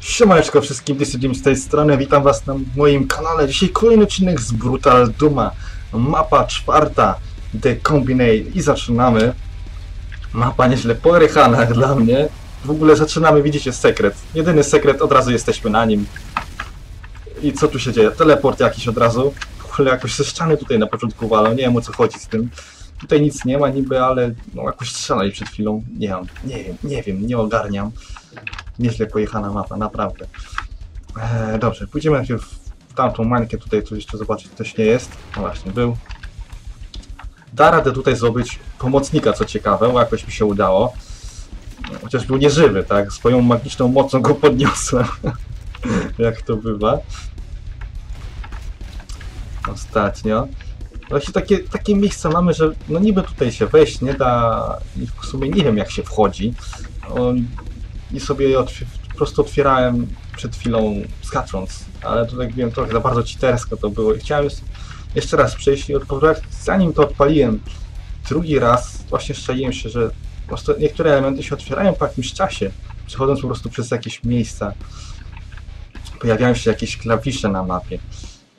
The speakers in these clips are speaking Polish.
Siemaneczko wszystkim, Dysydzim z tej strony, witam was na moim kanale. Dzisiaj kolejny odcinek z Brutal Duma. Mapa czwarta, The Combinate i zaczynamy. Mapa nieźle porychana dla mnie. W ogóle zaczynamy, widzicie, sekret. Jedyny sekret, od razu jesteśmy na nim. I co tu się dzieje? Teleport jakiś od razu. W ogóle jakoś ze ściany tutaj na początku walą, nie wiem o co chodzi z tym. Tutaj nic nie ma niby, ale no jakoś strzelali przed chwilą. Nie wiem, nie wiem, nie wiem, nie ogarniam. Nieźle pojechana mapa, naprawdę. Eee, dobrze, pójdziemy najpierw w tamtą mańkę, tutaj tu jeszcze zobaczyć, ktoś nie jest. No właśnie, był. Da radę tutaj zdobyć pomocnika, co ciekawe, jakoś mi się udało. Chociaż był nieżywy, tak? Swoją magiczną mocą go podniosłem. Jak to bywa. Ostatnio. Właśnie takie, takie miejsca mamy, że no niby tutaj się wejść nie da i w sumie nie wiem jak się wchodzi. I sobie je po prostu otwierałem przed chwilą skacząc, ale to tak wiem trochę za bardzo citersko to było i chciałem jeszcze- raz przejść i odpowiedzieć, zanim to odpaliłem drugi raz, właśnie szczaiłem się, że niektóre elementy się otwierają po jakimś czasie, przechodząc po prostu przez jakieś miejsca. Pojawiają się jakieś klawisze na mapie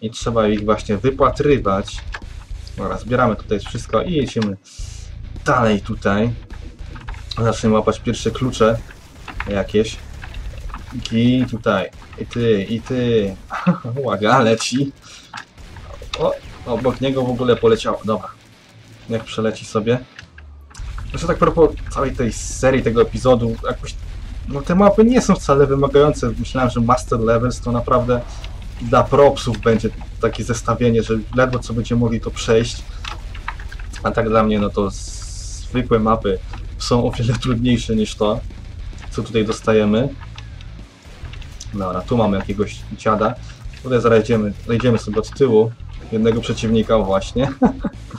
i trzeba ich właśnie wypatrywać. Dobra, zbieramy tutaj wszystko i jedziemy dalej tutaj. Zacznijmy łapać pierwsze klucze jakieś. I tutaj, i ty, i ty. Łaga, leci. O, obok niego w ogóle poleciało. Dobra, niech przeleci sobie. Jeszcze tak propos całej tej serii, tego epizodu, jakoś, no te mapy nie są wcale wymagające. Myślałem, że Master Levels to naprawdę dla propsów będzie takie zestawienie, że ledwo co będziemy mogli to przejść. A tak dla mnie, no to zwykłe mapy są o wiele trudniejsze niż to, co tutaj dostajemy. Dobra, tu mamy jakiegoś dziada. Tutaj zaraz idziemy, zejdziemy sobie od tyłu jednego przeciwnika, właśnie.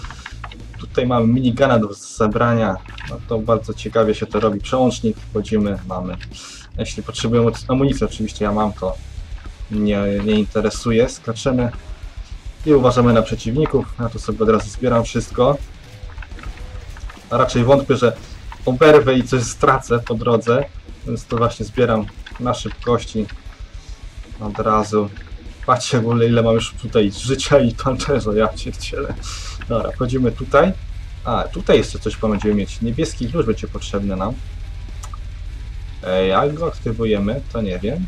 tutaj mamy minigana do zebrania. No to bardzo ciekawie się to robi. Przełącznik, wchodzimy, mamy. Jeśli potrzebujemy amunicji, oczywiście ja mam to nie, nie interesuje. Skaczemy i uważamy na przeciwników. Ja tu sobie od razu zbieram wszystko. A raczej wątpię, że oberwę i coś stracę po drodze, więc to właśnie zbieram na szybkości od razu. Patrzcie w ogóle ile mam już tutaj życia i pancerza, ja pierdzielę. Dobra, wchodzimy tutaj. A, tutaj jeszcze coś będziemy mieć. Niebieski klucz będzie potrzebny nam. Ej, jak go aktywujemy, to nie wiem.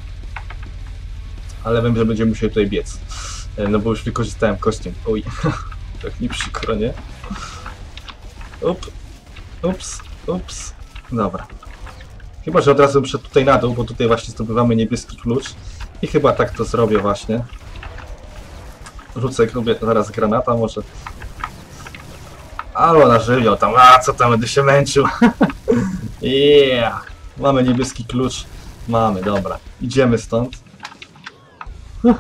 Ale wiem, że będziemy musieli tutaj biec. E, No bo już wykorzystałem kostium. Oj, tak mi przykro, nie? Up, ups, ups. Dobra. Chyba, że od razu muszę tutaj na dół, bo tutaj właśnie zdobywamy niebieski klucz. I chyba tak to zrobię właśnie. Rzucę lubię zaraz granata może. Albo na żywioł tam, a co tam, będę się męczył. yeah! Mamy niebieski klucz. Mamy, dobra. Idziemy stąd.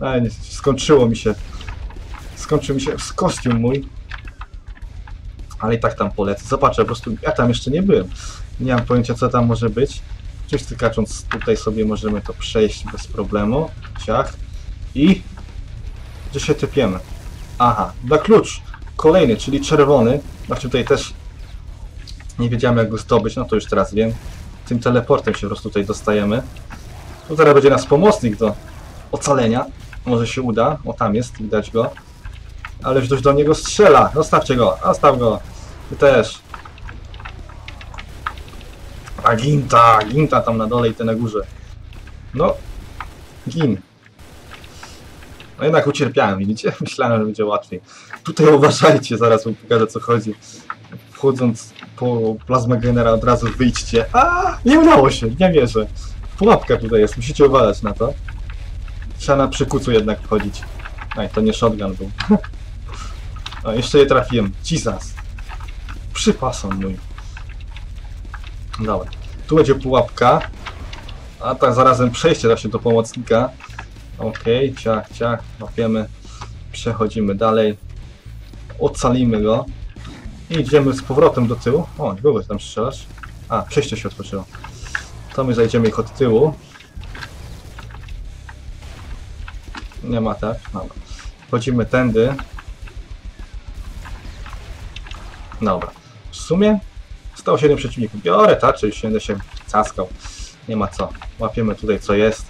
A, nie, skończyło mi się. Skończył mi się kostium mój. Ale i tak tam polecę. Zobaczę, po prostu ja tam jeszcze nie byłem. Nie mam pojęcia co tam może być. Czymś tykacząc tutaj sobie możemy to przejść bez problemu. Ciach. I... Gdzie się typiemy? Aha, na klucz. Kolejny, czyli czerwony. Znaczy tutaj też nie wiedziałem jak go zdobyć, no to już teraz wiem. Tym teleportem się po prostu tutaj dostajemy. Tu teraz będzie nas pomocnik do ocalenia. Może się uda. O, tam jest, widać go. Ale ktoś do niego strzela. Zostawcie go, zostaw go. Ty też. A Ginta, Ginta tam na dole i ty na górze. No, gin. No jednak ucierpiałem, widzicie? Myślałem, że będzie łatwiej. Tutaj uważajcie, zaraz wam pokażę co chodzi. Wchodząc po plazmę genera od razu wyjdźcie. A, nie udało się, nie wierzę. Pułapka tutaj jest, musicie uważać na to. Trzeba na przykucu jednak wchodzić. Aj, to nie shotgun był. O, jeszcze je trafiłem. Jesus. Przypason mój. Dobra. Tu będzie pułapka. A tak zarazem przejście właśnie do pomocnika. Okej, ciach, ciach. Łapiemy. Przechodzimy dalej. Ocalimy go. I idziemy z powrotem do tyłu. O, kogo ty tam strzelasz? A, przejście się otworzyło. To my zajdziemy ich od tyłu. Nie ma tak? Dobra. Wchodzimy tędy. Dobra. W sumie 107 przeciwników. Biorę tarczę, już będę się caskał. nie ma co. Łapiemy tutaj co jest.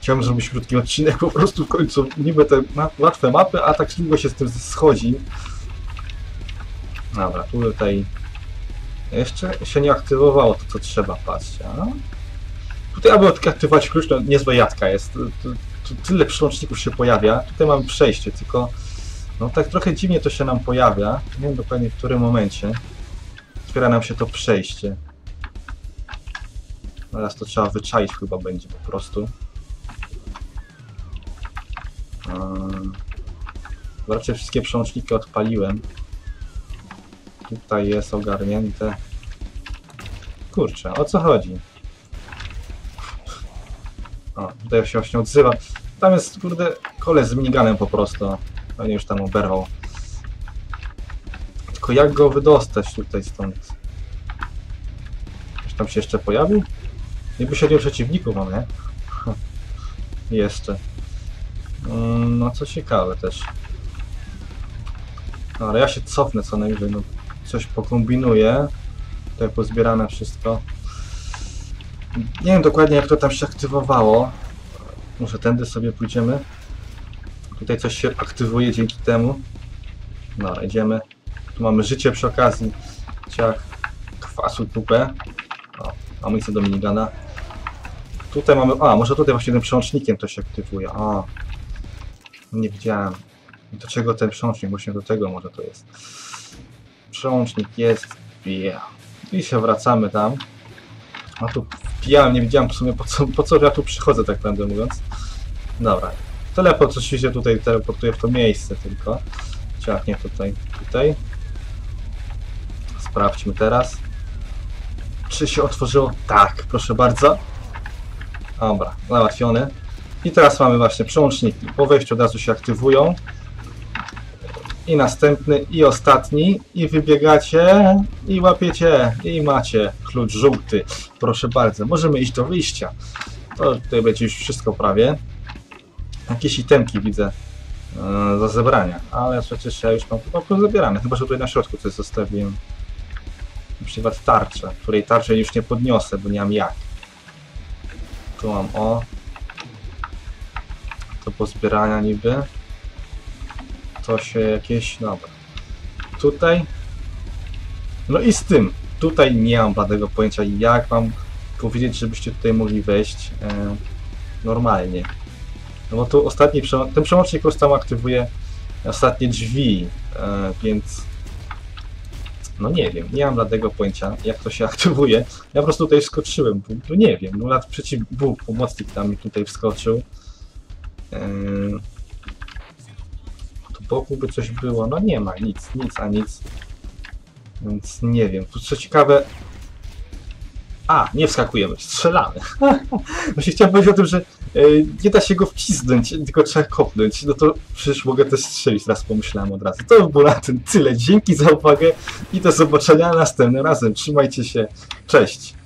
Chciałbym zrobić krótki odcinek, po prostu w końcu niby te ma łatwe mapy, a tak długo się z tym schodzi. Dobra, tutaj jeszcze się nie aktywowało to, co trzeba, patrzcie. A? Tutaj, aby odaktywować klucz, no niezła jadka jest. Tu, tu tyle przełączników się pojawia. Tutaj mamy przejście, tylko no tak trochę dziwnie to się nam pojawia. Nie wiem dokładnie w którym momencie. Otwiera nam się to przejście. Teraz to trzeba wyczaić chyba będzie po prostu. Ehm, Raczej wszystkie przełączniki odpaliłem. Tutaj jest ogarnięte. Kurczę, o co chodzi? O, tutaj się właśnie odzywa. Tam jest, kurde, kole z miniganem po prostu. Pewnie już tam oberwał. Tylko jak go wydostać tutaj stąd? Czy tam się jeszcze pojawił? Niby siedmiu przeciwników mamy. jeszcze. Mm, No co ciekawe też. No, ale ja się cofnę co najwyżej, no coś pokombinuję. Tutaj pozbierane wszystko. Nie wiem dokładnie jak to tam się aktywowało. Może tędy sobie pójdziemy. Tutaj coś się aktywuje dzięki temu. Dobra, idziemy. Tu mamy życie przy okazji. Ciak kwasu dupę. O, amunicję do minigana. Tutaj mamy... A, może tutaj właśnie tym przełącznikiem to się aktywuje. A, nie widziałem. Do czego ten przełącznik? Właśnie do tego może to jest. Przełącznik jest. Yeah. I się wracamy tam. A tu wpijałem, nie wiedziałem w sumie po co, po co ja tu przychodzę, tak prawdę mówiąc. Dobra. Teleport oczywiście tutaj teleportuje w to miejsce tylko. Ciachnie tutaj, tutaj. Sprawdźmy teraz. Czy się otworzyło? Tak, proszę bardzo. Dobra, załatwiony. I teraz mamy właśnie przełączniki. Po wejściu od razu się aktywują. I następny, i ostatni. I wybiegacie, i łapiecie, i macie klucz żółty. Proszę bardzo, możemy iść do wyjścia. To tutaj będzie już wszystko prawie. Jakieś itemki widzę e, do zebrania, ale przecież ja już mam chyba pozabierane. Chyba, że tutaj na środku coś zostawiłem. Przykład tarczę, której tarczę już nie podniosę, bo nie mam jak. Tu mam o. To pozbierania niby. To się jakieś, dobra. Tutaj. No i z tym. Tutaj nie mam bladego pojęcia jak mam powiedzieć, żebyście tutaj mogli wejść e, normalnie. No bo tu ostatni ten przełącznik po prostu aktywuje ostatnie drzwi, e, więc no nie wiem, nie mam żadnego pojęcia jak to się aktywuje. Ja po prostu tutaj wskoczyłem, bo, bo nie wiem, no lat przeciw Bóg, pomocnik tam mi tutaj wskoczył. E, tu boku by coś było, no nie ma, nic, nic a nic. Więc nie wiem, co ciekawe, a, nie wskakujemy, strzelamy. Właśnie chciałem powiedzieć o tym, że e, nie da się go wcisnąć, tylko trzeba kopnąć. No to przecież mogę też strzelić, raz pomyślałem od razu. To by było na tym tyle. Dzięki za uwagę i do zobaczenia następnym razem. Trzymajcie się. Cześć.